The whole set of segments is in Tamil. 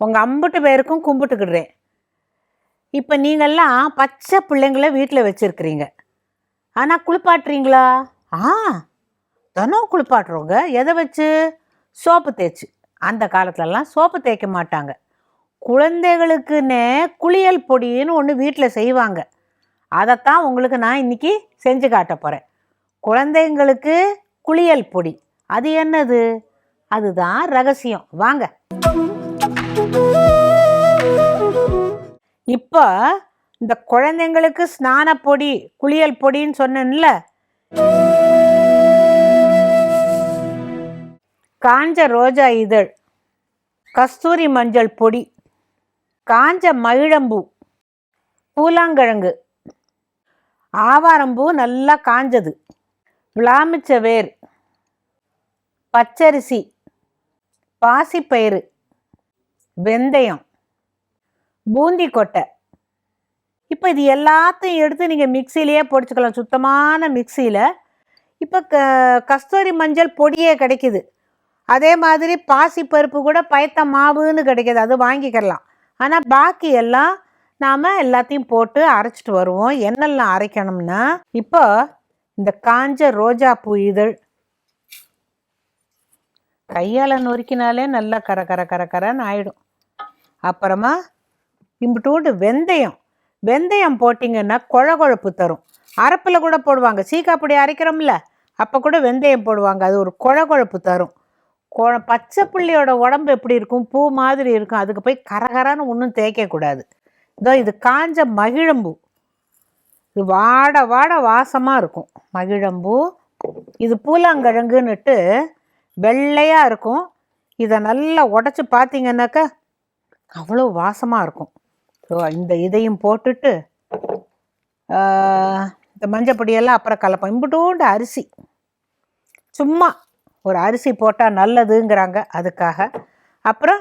உங்கள் அம்புட்டு பேருக்கும் கும்பிட்டுக்கிடுறேன். இப்போ நீங்கள்லாம் பச்சை பிள்ளைங்கள வீட்டில் வச்சுருக்கிறீங்க. ஆனால் குளிப்பாட்டுறீங்களா? ஆ தினம் குளிப்பாட்டுறோங்க. எதை வச்சு? சோப்பு தேய்ச்சி. அந்த காலத்துலலாம் சோப்பு தேய்க்க மாட்டாங்க. குழந்தைகளுக்குன்னே குளியல் பொடின்னு ஒன்று வீட்டில் செய்வாங்க. அதைத்தான் உங்களுக்கு நான் இன்னைக்கு செஞ்சு காட்ட போகிறேன் குழந்தைங்களுக்கு குளியல் பொடி. அது என்னது? அதுதான் ரகசியம். வாங்க. இப்போ இந்த குழந்தைங்களுக்கு ஸ்நான பொடி குளியல் பொடின்னு சொன்னேன்ல. காஞ்ச ரோஜா இதழ் கஸ்தூரி மஞ்சள் பொடி காஞ்ச மயிழம்பூ பூலாங்கிழங்கு ஆவாரம்பூ நல்லா காஞ்சது. விளாமிச்ச வேர் பச்சரிசி பாசிப்பயிறு வெந்தயம். பூந்தி கொட்டை இப்போ இது எல்லாத்தையும் எடுத்து நீங்கள் மிக்சிலேயே பொடிச்சுக்கலாம் சுத்தமான மிக்சியில் இப்போ க கஸ்தூரி மஞ்சள் பொடியே கிடைக்குது. அதே மாதிரி பாசிப்பருப்பு கூட பயத்த மாவுன்னு கிடைக்கிது. அது வாங்கிக்கலாம். ஆனால் பாக்கி எல்லாம் நாம் எல்லாத்தையும் போட்டு அரைச்சிட்டு வருவோம். என்னெல்லாம் அரைக்கணும்னா இப்போ இந்த காஞ்ச ரோஜா பூ இதழ். கையால் நொறுக்கினாலே நல்லா கர கர கர கரன்னு ஆயிடும். அப்புறமா இம்பிட்டோண்டு வெந்தயம். வெந்தயம் போட்டிங்கன்னா குழ குழப்பு தரும். அரைப்பில் கூட போடுவாங்க. சீக்காப்பொடி அரைக்கிறோம்ல அப்போ கூட வெந்தயம் போடுவாங்க. அது ஒரு குழ குழப்பு தரும். கொ பச்சை புள்ளியோட உடம்பு எப்படி இருக்கும்? பூ மாதிரி இருக்கும். அதுக்கு போய் கரகரன்னு ஒன்றும் தேய்க்கக்கூடாது இதோ இது காஞ்ச மகிழம்பூ. இது வாட வாட வாசமாக இருக்கும். மகிழம்பூ இது பூலாங்கிழங்குன்னுட்டு வெள்ளையாக இருக்கும். இதை நல்லா உடச்சி பார்த்தீங்கன்னாக்கா அவ்வளோ வாசமாக இருக்கும். ஸோ இந்த இதையும் போட்டுட்டு இந்த மஞ்சள் பொடியெல்லாம் அப்புறம் கலப்போம். இம்புட்டூண்டு அரிசி. சும்மா ஒரு அரிசி போட்டால் நல்லதுங்கிறாங்க அதுக்காக. அப்புறம்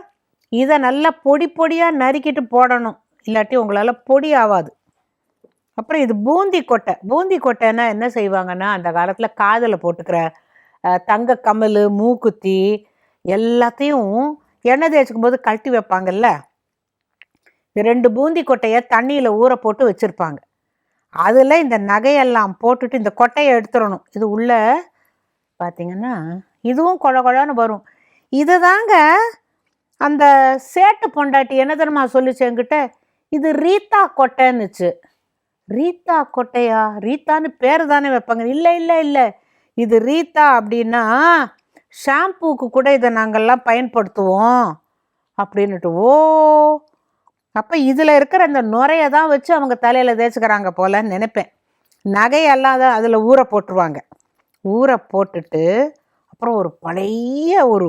இதை நல்லா பொடி பொடியாக நறுக்கிட்டு போடணும். இல்லாட்டி உங்களால் பொடி ஆகாது அப்புறம் இது பூந்தி கொட்டை. பூந்தி கொட்டைன்னா என்ன செய்வாங்கன்னா அந்த காலத்தில் காதில் போட்டுக்கிற தங்க கமல் மூக்குத்தி எல்லாத்தையும் எண்ணெய் தேய்ச்சிக்கும் போது கழட்டி வைப்பாங்கல்ல? ரெண்டு பூந்தி கொட்டையை தண்ணியில் ஊற போட்டு வச்சுருப்பாங்க. அதில் இந்த நகையெல்லாம் போட்டுட்டு இந்த கொட்டையை எடுத்துடணும். இது உள்ளே பார்த்தீங்கன்னா இதுவும் கொழ கொழன்னு வரும். இதுதாங்க அந்த சேட்டு பொண்டாட்டி என்ன தெரியுமா சொல்லிச்சு என்கிட்ட? இது ரீத்தா கொட்டைன்னுச்சு. ரீத்தா கொட்டையா? ரீத்தான்னு பேர் தானே வைப்பாங்க. இல்லை இல்லை இல்லை. இது ரீத்தா அப்படின்னா ஷாம்பூக்கு கூட இதை நாங்கள்லாம் பயன்படுத்துவோம். அப்படின்னுட்டு ஓ அப்போ இதில் இருக்கிற இந்த நுரையை தான் வச்சு அவங்க தலையில் தேய்ச்சிக்கிறாங்க போலன்னு நினைப்பேன். நகையெல்லாம் தான் அதில் ஊற போட்டுருவாங்க. ஊற போட்டுட்டு அப்புறம் ஒரு பழைய ஒரு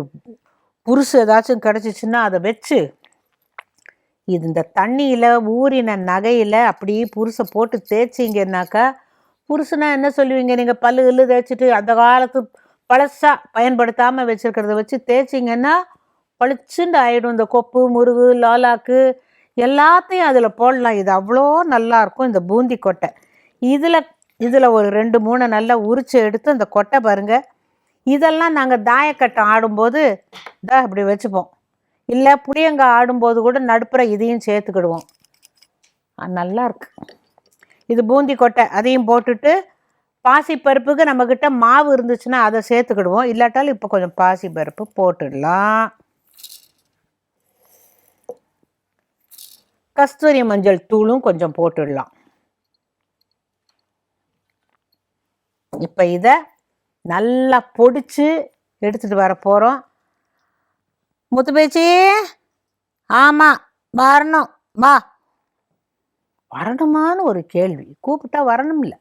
புருசு ஏதாச்சும் கிடச்சிச்சின்னா அதை வச்சு இது இந்த தண்ணியில் ஊறின நகையில் அப்படியே புருசை போட்டு தேய்ச்சிங்கன்னாக்கா புருஷனா என்ன சொல்லுவீங்க? நீங்கள் பல்லு இல்லு தேய்ச்சிட்டு அந்த காலத்து பழசாக பயன்படுத்தாமல் வச்சுருக்கிறத வச்சு தேய்ச்சிங்கன்னா பளிச்சுண்டு ஆகிடும் இந்த கொப்பு முருகு லாலாக்கு எல்லாத்தையும் அதில் போடலாம். இது அவ்வளோ நல்லா இருக்கும் இந்த பூந்தி கொட்டை. இதில் இதில் ஒரு ரெண்டு மூணு நல்லா உரிச்சு எடுத்து இந்த கொட்டை பாருங்கள் இதெல்லாம் நாங்கள் தாயக்கட்டம் ஆடும்போது தான் இப்படி வச்சுப்போம். இல்லை புளியங்காய் ஆடும்போது கூட நடுப்புற இதையும் சேர்த்துக்கிடுவோம். நல்லாயிருக்கு நல்லா இருக்கு. இது பூந்தி கொட்டை. அதையும் போட்டுட்டு பாசி பருப்புக்கு நம்மக்கிட்ட மாவு இருந்துச்சுன்னா அதை சேர்த்துக்கிடுவோம். இல்லாட்டாலும் இப்போ கொஞ்சம் பாசிப்பருப்பு போட்டுடலாம். கஸ்தூரி மஞ்சள் தூளும் கொஞ்சம் போட்டுடலாம். இப்போ இதை நல்லா பொடிச்சு எடுத்துகிட்டு வர போகிறோம் முத்து பேச்சி ஆமாம் வரணும் வா. வரணுமான்னு ஒரு கேள்வி. கூப்பிட்டா வரணும்ல.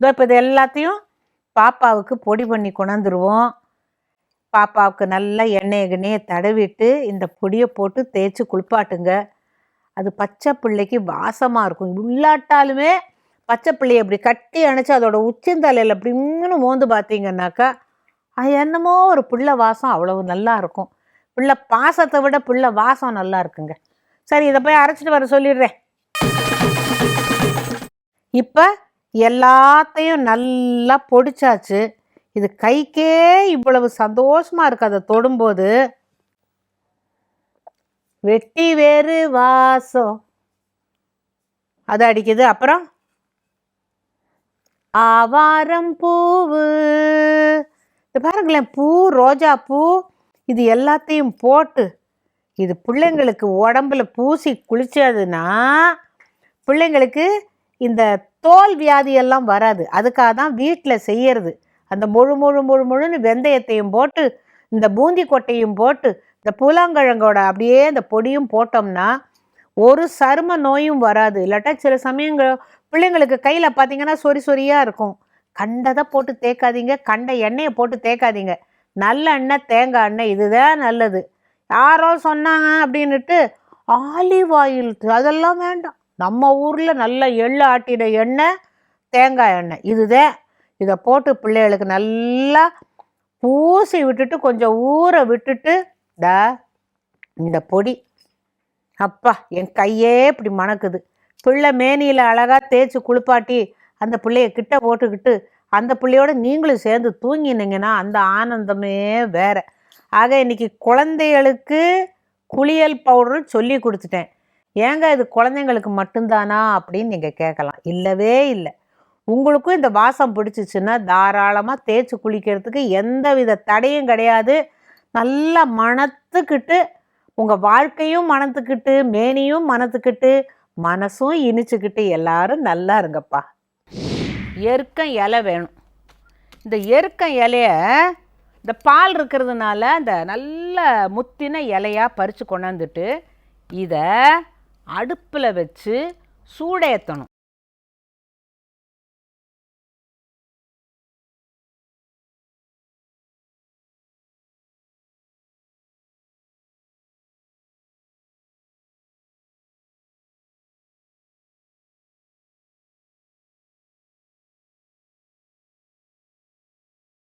இதோ இப்போ இது எல்லாத்தையும் பாப்பாவுக்கு பொடி பண்ணி கொண்டாந்துருவோம். பாப்பாவுக்கு நல்லா எண்ணெய் எண்ணெயை தடவிட்டு இந்த பொடியை போட்டு தேய்ச்சி குளிப்பாட்டுங்க. அது பச்சை பிள்ளைக்கு வாசமாக இருக்கும். உள்ளாட்டாலுமே பச்சை பிள்ளையை அப்படி கட்டி அணைச்சி அதோட உச்சந்தலையில் அப்படி இம்முன்னு மோந்து பார்த்தீங்கன்னாக்கா அது என்னமோ ஒரு பிள்ளை வாசம் அவ்வளவு நல்லா இருக்கும். பிள்ளை பாசத்தை விட பிள்ளை வாசம் நல்லா இருக்குங்க. சரி இதை போய் அரைச்சிட்டு வர சொல்லிடுறேன். இப்போ எல்லாத்தையும் நல்லா பொடிச்சாச்சு. இது கைக்கே இவ்வளவு சந்தோஷமாக இருக்குது அதை தொடும்போது வெட்டி வேறு வாசம். அது அடிக்குது. அப்புறம்? ஆவாரம் பூவு. இது பாருங்களேன் பூ ரோஜா பூ இது எல்லாத்தையும் போட்டு இது பிள்ளைங்களுக்கு உடம்புல பூசி குளிச்சதுன்னா பிள்ளைங்களுக்கு இந்த தோல் வியாதியெல்லாம் வராது. அதுக்காக தான் வீட்டில் செய்யறது. அந்த முழு முழு முழு முழுன்னு வெந்தயத்தையும் போட்டு இந்த பூந்தி கொட்டையும் போட்டு இந்த பூலாங்கிழங்கோட அப்படியே இந்த பொடியும் போட்டோம்னா ஒரு சரும நோயும் வராது. இல்லாட்டா சில சமயங்கள் பிள்ளைங்களுக்கு கையில் பார்த்தீங்கன்னா சொறி சொறியாக இருக்கும். கண்டதை போட்டு தேய்க்காதீங்க கண்ட எண்ணெயை போட்டு தேய்க்காதீங்க. நல்ல எண்ணெய் தேங்காய் எண்ணெய் இதுதான் நல்லது. யாரோ சொன்னாங்க அப்படின்ட்டு ஆலிவ் ஆயில் அதெல்லாம் வேண்டாம். நம்ம ஊரில் நல்ல எள்ளு ஆட்டின எண்ணெய் தேங்காய் எண்ணெய். இதுதான். இதை போட்டு பிள்ளைகளுக்கு நல்லா பூசி விட்டுட்டு கொஞ்சம் ஊற விட்டுட்டு டா இந்த பொடி. அப்பா என் கையே இப்படி மணக்குது. பிள்ளை மேனியில் அழகாக தேய்ச்சி குளிப்பாட்டி அந்த பிள்ளைய கிட்ட போட்டுக்கிட்டு அந்த பிள்ளையோட நீங்களும் சேர்ந்து தூங்கினீங்கன்னா அந்த ஆனந்தமே வேற. ஆக இன்னைக்கு குழந்தைகளுக்கு குளியல் பவுடர் சொல்லி கொடுத்துட்டேன். ஏங்க இது குழந்தைங்களுக்கு மட்டும்தானா அப்படின்னு நீங்கள் கேட்கலாம். இல்லவே இல்லை. உங்களுக்கும் இந்த வாசம் பிடிச்சிச்சுன்னா தாராளமாக தேய்ச்சி குளிக்கிறதுக்கு எந்த வித தடையும் கிடையாது. நல்லா மணத்துக்கிட்டு உங்கள் வாழ்க்கையும் மனத்துக்கிட்டு மேனியும் மனத்துக்கிட்டு மனசும் இனிச்சுக்கிட்டு எல்லாரும் நல்லா இருங்கப்பா. எருக்கம் இலை வேணும். இந்த எருக்கம் இலைய இந்த பால் இருக்கிறதுனால இந்த நல்ல முத்தின இலையாக பறித்து கொண்டாந்துட்டு இதை அடுப்பில் வச்சு சூடேற்றணும்